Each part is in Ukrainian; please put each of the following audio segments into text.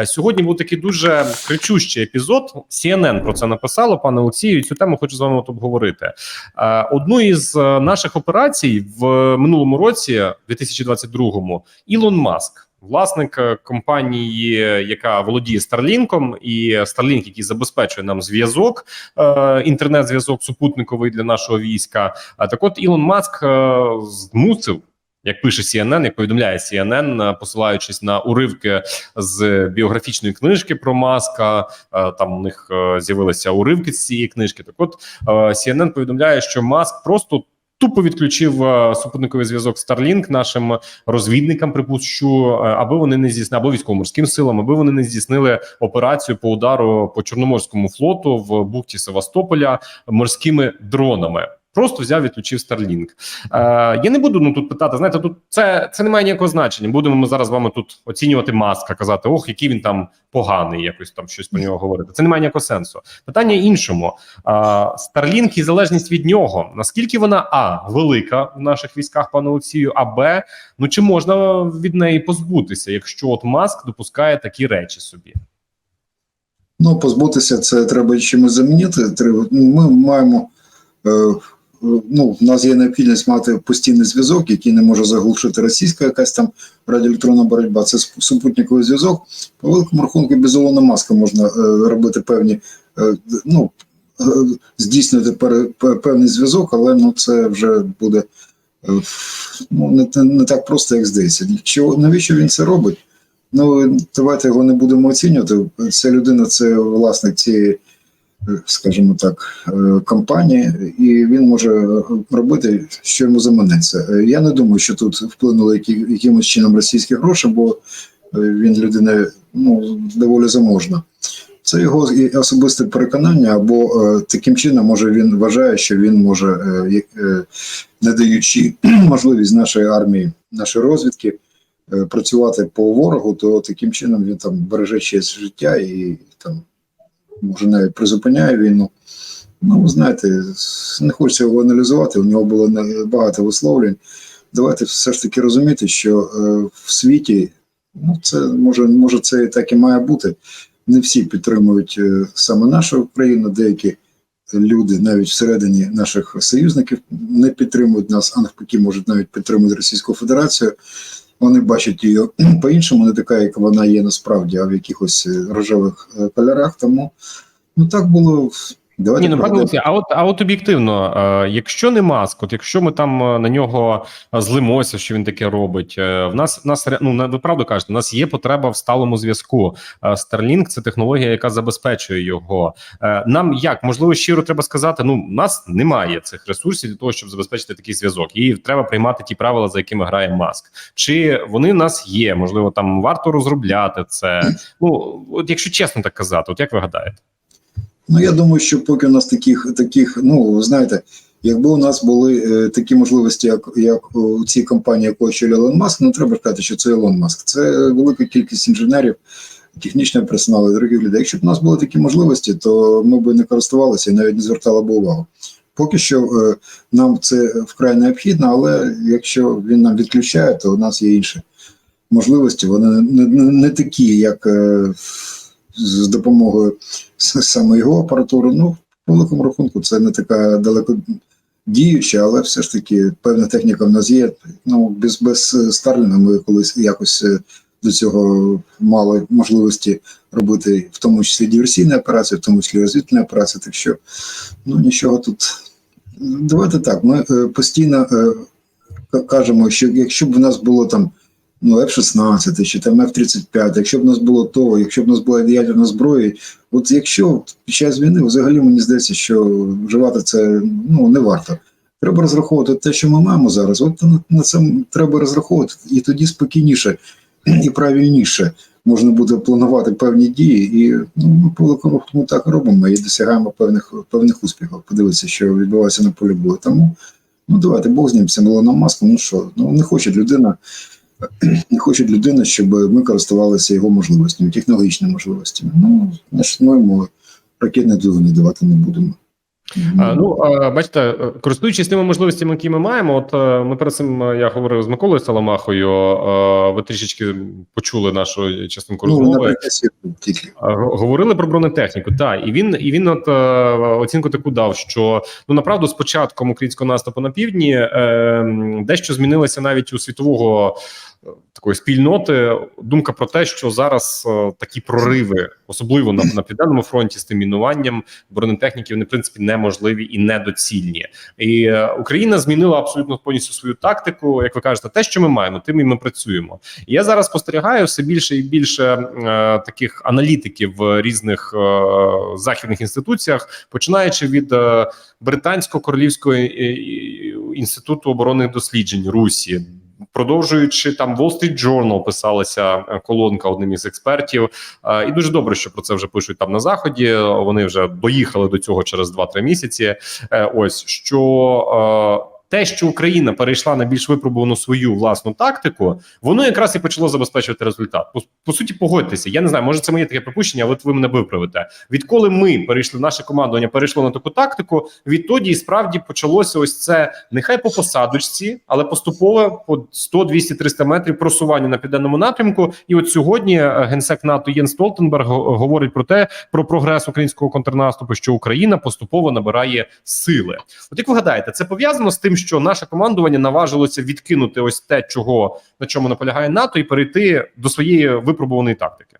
Е, Сьогодні був такий дуже кричущий епізод. CNN про це написало, пане Олексію. Цю тему хочу з вами от обговорити. Е, Одну із е, наших операцій в минулому році, 2022-му, Ілон Маск. Власник компанії, яка володіє Старлінком, і Starlink, який забезпечує нам зв'язок, інтернет-зв'язок супутниковий для нашого війська. А так, от Ілон Маск змусив як пише CNN, як повідомляє CNN, е, посилаючись на уривки з біографічної книжки про маска. е, Там у них е, з'явилися уривки з цієї книжки. Так, от CNN повідомляє, що Маск просто. Тупо відключив супутниковий зв'язок Starlink нашим розвідникам, припущу, аби вони не здійснили або військово-морським силам, аби вони не здійснили операцію по удару по чорноморському флоту в бухті Севастополя морськими дронами. Просто взяв відключив Starlink. Е, я не буду ну тут питати. Знаєте, тут це це не має ніякого значення. Будемо ми зараз з вами тут оцінювати маска, казати, ох, який він там поганий, якось там щось про нього говорити. Це не має ніякого сенсу. Питання іншому: Е, Starlink і залежність від нього. Наскільки вона а велика в наших військах, пане Олексію, а б, ну чи можна від неї позбутися, якщо от маск допускає такі речі собі? Ну, позбутися це треба чимось замінити. Треба, ну, ми маємо. Е, Ну, в нас є необхідність мати постійний зв'язок, який не може заглушити російська якась там радіоелектронна боротьба. Це супутниковий зв'язок. По великому рахунку без Ілона Маска можна е, робити певні, е, ну е, здійснювати певний зв'язок, але ну це вже буде ну, не, не так просто, як здається. Чого навіщо він це робить? Ну давайте його не будемо оцінювати. Ця людина це власник цієї скажімо так, е, компанії, і він може робити, що йому заманеться. Е, Я не думаю, що тут вплинули які, якимось чином російські гроші, бо е, він людина ну, доволі заможна. Це його особисте переконання, або таким чином, може він вважає, що він може, не даючи можливість нашої армії, нашої розвідки працювати по ворогу, то таким чином він там береже честь життя і там може навіть призупиняє війну. Ну, ви знаєте, не хочеться його аналізувати. У нього було багато висловлень. Давайте все ж таки розуміти, що е, в світі, ну це може, може, це так і має бути. Не всі підтримують е, саме нашу Україну, деякі люди навіть всередині наших союзників не підтримують нас, а навпаки, можуть навіть підтримувати Російську Федерацію. Вони бачать її по-іншому, не така, як вона є насправді, а в якихось е, рожевих е, кольорах. Тому ну так було. Давайте Ні, ну пане. А от а от об'єктивно, е, якщо не маск, от якщо ми там е, на нього е, злимося, що він таке робить, в нас в нас ну ви правду кажете, у нас є потреба в сталому зв'язку. Starlink – це технологія, яка забезпечує його. Нам як можливо щиро треба сказати, ну у нас немає цих ресурсів для того, щоб забезпечити такий зв'язок, і треба приймати ті правила, за якими грає маск. Чи вони в нас є? Можливо, там варто розробляти це. Ну от якщо чесно так казати, от як ви гадаєте? Ну я думаю, що поки у нас таких, таких, ну знаєте, якби у нас були е, такі можливості, як, як у цій компанії, яку очолює Ілон Маск, ну треба сказати, що це Ілон Маск. Це велика кількість інженерів, технічного персоналу, і других людей. Якщо б у нас були такі можливості, то ми б не користувалися і навіть не звертали б увагу. Поки що е, нам це вкрай необхідно, але якщо він нам відключає, то у нас є інші можливості. Вони не, не, не такі, як е, з допомогою саме його апаратури. Ну, по великому рахунку, це не така далеко діюча, але все ж таки певна техніка в нас є. Ну, без, без Старліна ми колись якось е, до цього мали можливості робити, в тому числі диверсійні операції, в тому числі розвідні операції. Так що ну нічого тут. Давайте так. Ми е, постійно е, кажемо, що якщо б в нас було там ну, F-16 чи там F-35, якщо б у нас було то, якщо б у нас була ядерна зброя, от якщо під час війни взагалі мені здається, що вживати це ну, не варто. Треба розраховувати те, що ми маємо зараз. От на, це треба розраховувати, і тоді спокійніше і правильніше можна буде планувати певні дії. І ну, ми по великому так робимо і досягаємо певних певних успіхів. Подивитися, що відбувається на полі бою. Тому ну давайте Бог з ним цим Ілоном Маском. Ну що, ну не хоче людина. Хоче людина, щоб ми користувалися його можливостями, технологічними можливостями. Ну, ми йому ракетні двигуни давати не будемо. А, ну, а, бачите, е, користуючись тими можливостями, які ми маємо, от е, ми перед цим е, я говорив з Миколою Саламахою. е, Ви трішечки почули нашу частинку ну, розмови. тільки. Говорили про бронетехніку, так і він і він от е, оцінку таку дав, що ну направду з початком українського наступу на півдні е, дещо змінилося навіть у світового е, такої спільноти. Думка про те, що зараз е, такі прориви, особливо на, на південному фронті, з тим мінуванням бронетехніки, вони в принципі неможливі і недоцільні. І е, Україна змінила абсолютно повністю свою тактику. Як ви кажете, те, що ми маємо, тим і ми працюємо. І я зараз спостерігаю все більше і більше е, таких аналітиків в різних е, західних інституціях, починаючи від е, британського королівського е, е, інституту оборонних досліджень Русі. Продовжуючи там Wall Street Journal писалася е, колонка одним із експертів, Е, і дуже добре, що про це вже пишуть там на заході. Вони вже доїхали до цього через 2-3 місяці. Е, Ось що те, що Україна перейшла на більш випробувану свою власну тактику, воно якраз і почало забезпечувати результат. По, по суті, погодьтеся. Я не знаю, може це моє таке припущення, але ви мене виправите. Відколи ми перейшли, наше командування перейшло на таку тактику, відтоді і справді почалося ось це нехай по посадочці, але поступове по 100, 200, 300 метрів просування на південному напрямку. І от сьогодні е, генсек НАТО Єн Столтенберг говорить про те, про прогрес українського контрнаступу, що Україна поступово набирає сили. От як ви гадаєте, це пов'язано з тим, що наше командування наважилося відкинути ось те, чого на чому наполягає НАТО, і перейти до своєї випробуваної тактики.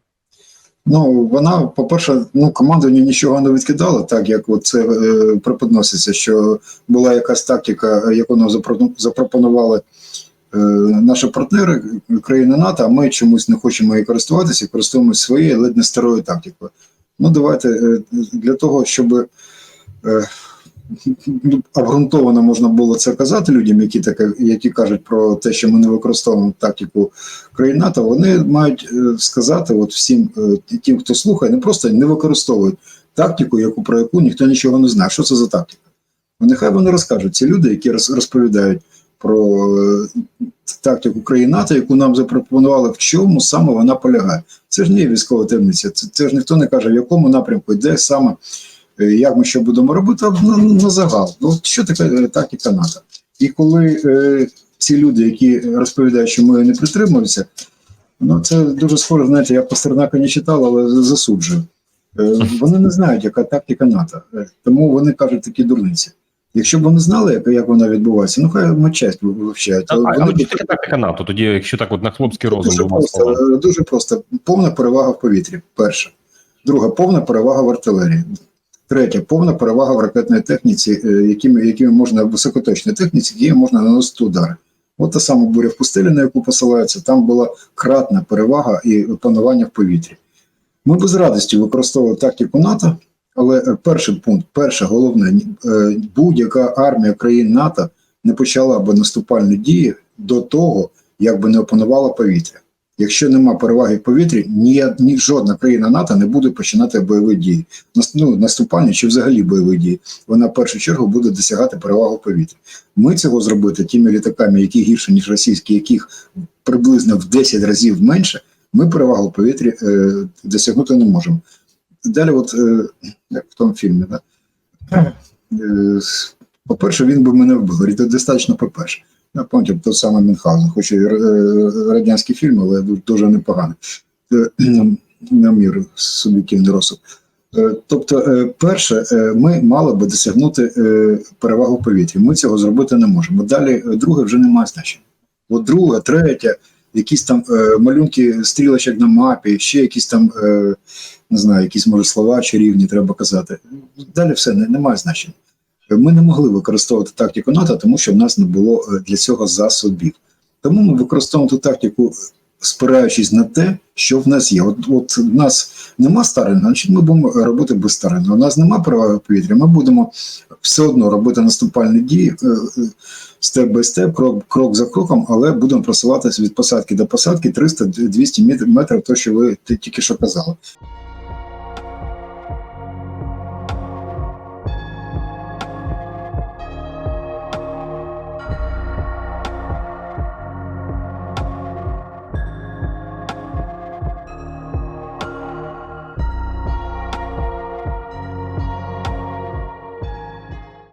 Ну, вона, по-перше, ну, командування нічого не відкидала, так як от це е, преподноситься, що була якась тактика, яку нам запро- запропонували е, наші партнери, країни НАТО, а ми чомусь не хочемо її користуватися, користуємося своєю ледь не старою тактикою. Ну, давайте е, для того, щоб е, обґрунтовано можна було це казати людям, які таке, які кажуть про те, що ми не використовуємо тактику країн НАТО, вони мають е, сказати от всім е, тим, хто слухає, не просто не використовують тактику, яку про яку ніхто нічого не знає. Що це за тактика? Ну, Нехай вони розкажуть. Ці люди, які роз- розповідають про е, тактику країн НАТО, яку нам запропонували, в чому саме вона полягає. Це ж не є військова таємниця. Це, це ж ніхто не каже, в якому напрямку, де саме, як ми що будемо робити, на, на загал. Ну, що таке е, тактика НАТО? І коли е, ці люди, які розповідають, що ми не притримуємося, ну це дуже схоже, знаєте, я Пастернака не читав, але засуджую. Е, Вони не знають, яка тактика НАТО, Е, тому вони кажуть такі дурниці. Якщо б вони знали, як, як вона відбувається, ну хай матчасть вивчають. А, Вони але таке тактика НАТО? Тоді, якщо так, от на хлопський розум Дуже просто, е, дуже просто. Повна перевага в повітрі. Перше. Друга повна перевага в артилерії. Третє повна перевага в ракетній техніці, е, якими, якими можна високоточній техніці, якими можна наносити удари. От та сама буря в пустелі, на яку посилається, там була кратна перевага і панування в повітрі. Ми без радості використовували тактику НАТО, але е, перший пункт, перше головне, е, будь-яка армія країн НАТО не почала б наступальні дії до того, як би не опанувала повітря. Якщо нема переваги в повітрі, ні, ні жодна країна НАТО не буде починати бойові дії. Ну, наступальні чи взагалі бойові дії. Вона в першу чергу буде досягати перевагу в повітрі. Ми цього зробити тими літаками, які гірше, ніж російські, яких приблизно в 10 разів менше, ми перевагу в повітрі е, досягнути не можемо. Далі, от е, як в тому фільмі, да? е, по-перше, він би мене вбив. Говорить, «Це достатньо по-перше. Я пам'ятаю той самий Мюнхгаузен, хоч і е, радянський фільм, але дуже, непоганий. Е, На мір суб'єктивний розсуд. Е, Тобто, перше, ми мали би досягнути перевагу в повітрі. Ми цього зробити не можемо. Далі, друге, вже немає значення. От друге, третє, якісь там малюнки стрілочок на мапі, ще якісь там, не знаю, якісь може слова чарівні, треба казати. Далі все не, немає значення. Ми не могли використовувати тактику НАТО, тому що в нас не було е, для цього засобів. Тому ми використовуємо ту тактику, спираючись на те, що в нас є. От, от в нас нема старин, значить ми будемо робити без старин. У нас нема переваги повітря, ми будемо все одно робити наступальні дії е, е, степ бай степ, крок, крок за кроком, але будемо просуватися від посадки до посадки 300-200 метрів, то що ви тільки що казали.